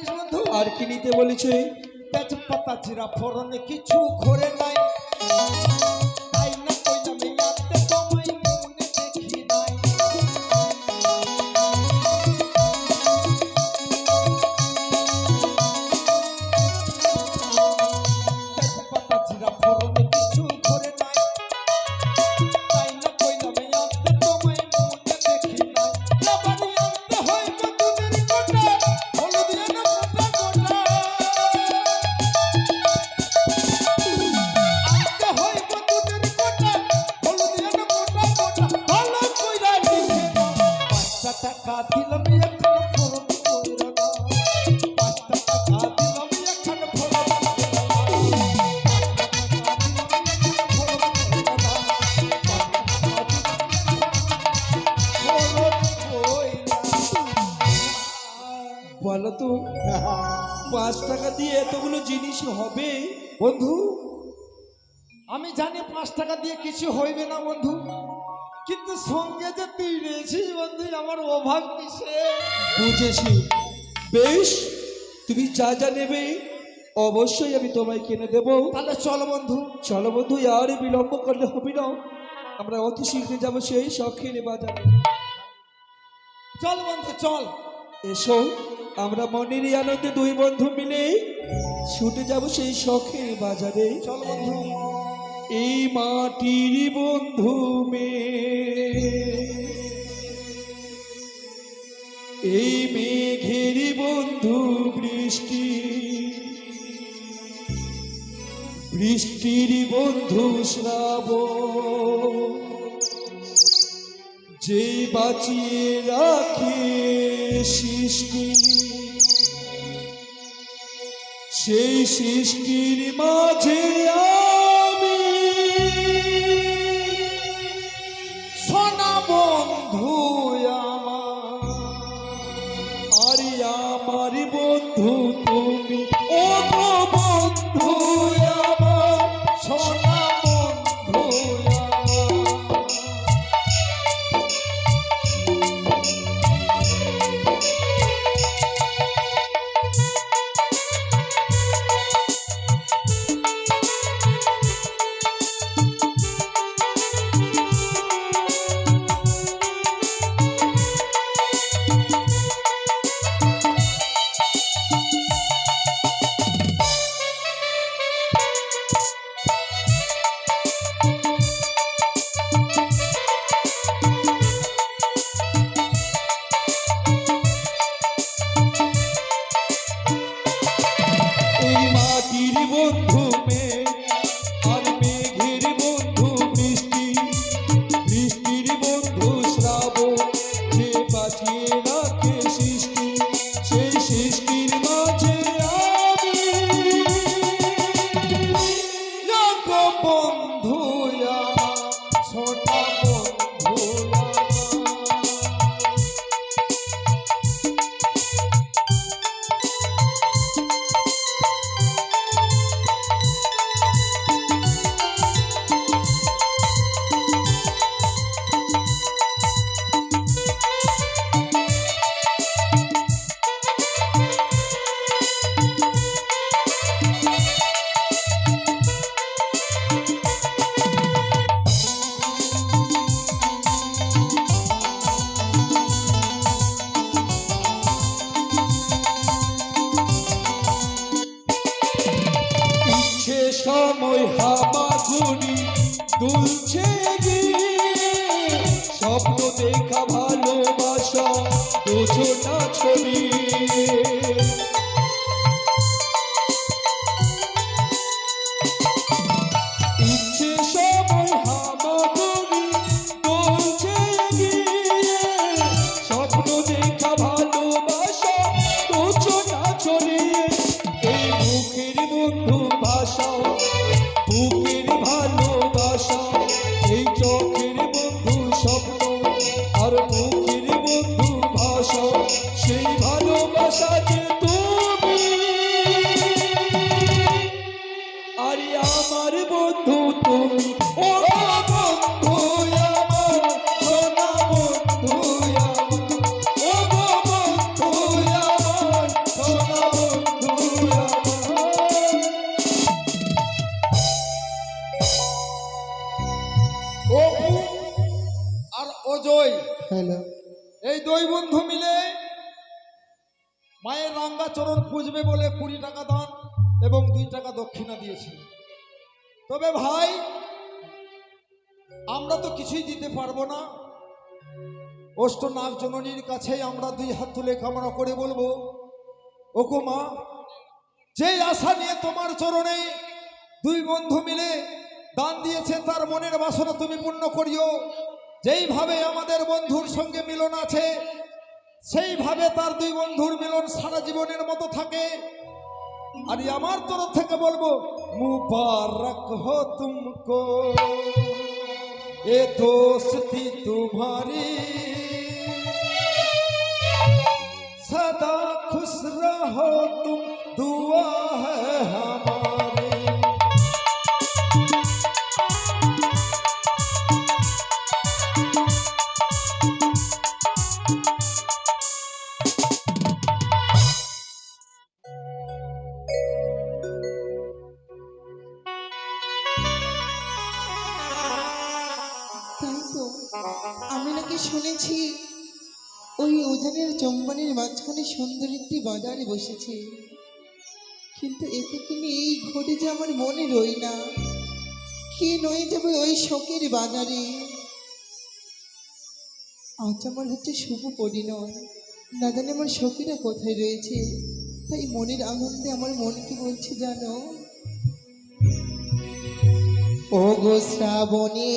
জানিস বন্ধু আর কি নিতে বলেছে? তেজপাতা জিরা ফোড়নে কিছু ঘরে নাই। আমি পাঁচ টাকা দিয়ে কিছু হইবে না বন্ধু। কিন্তু সঙ্গে যে তুই রয়েছিস বন্ধু আমার অভাব কিসে? বুঝেছি। বেশ তুমি যা যা নেবে অবশ্যই আমি তোমায় কিনে দেব। তাহলে চল বন্ধু। চলো বন্ধু আর বিলম্ব করলে হবে না। আমরা অতি শীঘ্র যাব সেই শখের বাজারে। চল বন্ধু চল। এসো আমরা মনের আনন্দে দুই বন্ধু মিলে ছুটে যাব সেই শখের বাজারে। চল বন্ধু। এই মাটির বন্ধু মেয়ে। এই মেঘের বন্ধু বৃষ্টি। বৃষ্টির বন্ধু শ্রাব যে বাঁচিয়ে রাখে সৃষ্টি, সেই সৃষ্টির মাঝে আমি অষ্টনাগ জননীর কাছে আমরা দুই হাত তুলে কামনা করে বলব, ওগো মা যে আশা নিয়ে তোমার চরণে দুই বন্ধু মিলে দান দিয়েছে, তার মনের বাসনা তুমি পূর্ণ করিও। যেইভাবে আমাদের বন্ধুর সঙ্গে মিলন আছে, সেইভাবে তার দুই বন্ধুর মিলন সারা জীবনের মতো থাকে। আর আমার তরফ থেকে বলব, মুবারক এ দোস্তি তোমারি सदा खुश रहो तुम दुआ है हमारी বসেছে। কিন্তু এতে কিনে এই ঘটে যে আমার মনে রই না। কি নয়ে যাবে ওই শোকের বাজারে। আজ আমার হচ্ছে শুভ পরিণয়। না জানি আমার সখীরা কোথায় রয়েছে। তাই মনের আনন্দে আমার মন কি বলছে জানো? ও গো শ্রাবণী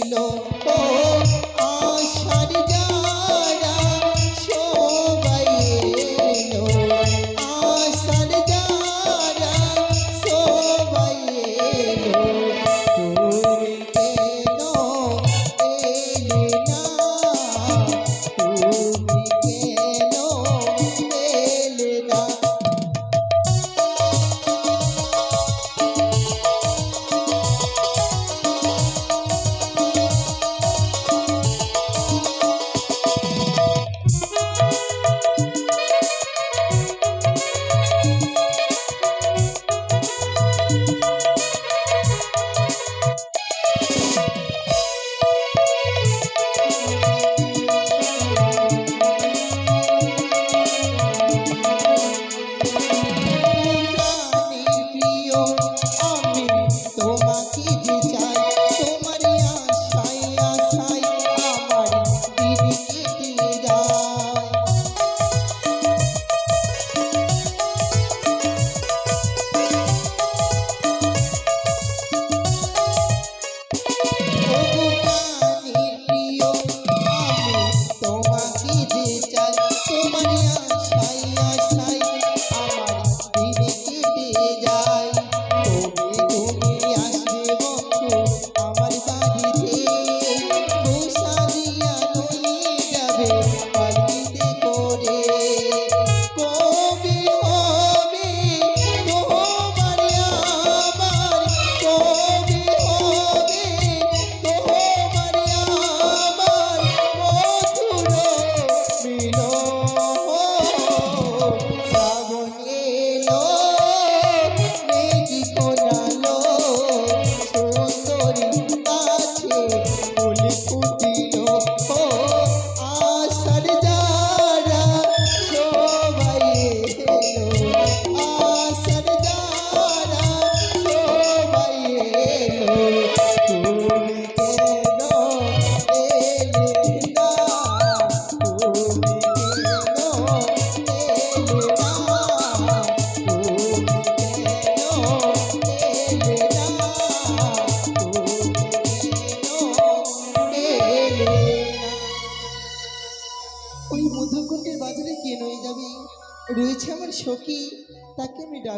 No.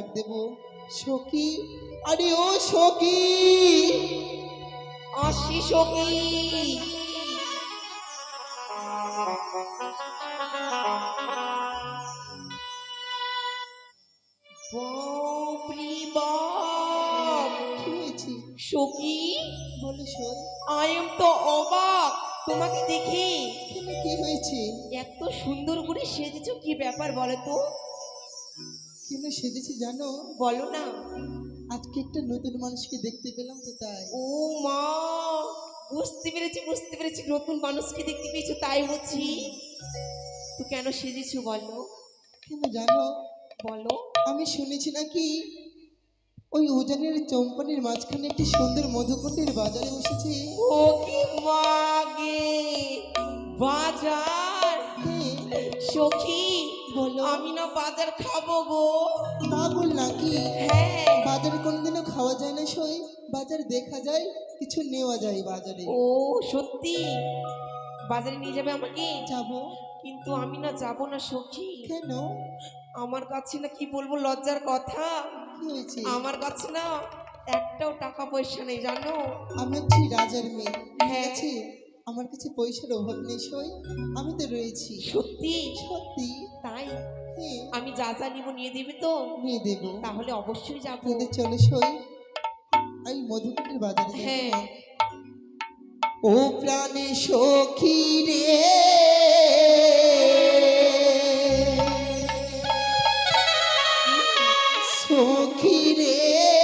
ডাক দেব। সখী আরে ও সখী। আসি সখী। সখী বলো শোন। আই এম তো অবাক। তোমাকে দেখে। কি হয়েছে? এত সুন্দর করে সেজেছো কি ব্যাপার বলো তো? কেন সেজেছি জানো? বলো না। আজকে একটা নতুন মানুষকে দেখতে পেলাম তো তাই। ও মা বুঝতে পেরেছি বুঝতে পেরেছি। নতুন মানুষকে দেখতে পেয়েছ তাই বুঝছি তো কেন সেজেছো বলো? কেন জানো? বলো। আমি শুনেছি নাকি ওই উজানের চম্পানির মাঝখানে একটি সুন্দর মধুকুণ্ডের বাজারে বসেছে। ও কি মাগে! বাজার! হ্যাঁ। সখী! আমি না বাজার খাব গো। পাগল নাকি? হ্যাঁ। বাজারে কোনোদিনও খাওয়া যায় না সই। বাজার দেখা যায় কিছু নেওয়া যায় বাজারে। ও সত্যি? বাজারে নিয়ে যাবে আমাকে? যাব। কিন্তু আমি না যাব না সখী। কেন? আমার কাছে না কি বলব লজ্জার কথা। কি হয়েছে? আমার কাছে না একটাও টাকা পয়সা নেই জানো? আমি হচ্ছি রাজার মেয়ে হ্যাঁ। আমার কাছে পয়সার অভাব নেই সই। আমি তো রয়েছি। সত্যি? সত্যি? তাই হ্যাঁ আমি যা যা নিব নিয়ে দিবি তো? নিয়ে দেবো। তাহলে অবশ্যই যাব। চলো সই। এই মধুকুটির বাজারে হ্যাঁ। ও প্রাণে সখী রে। সখী রে।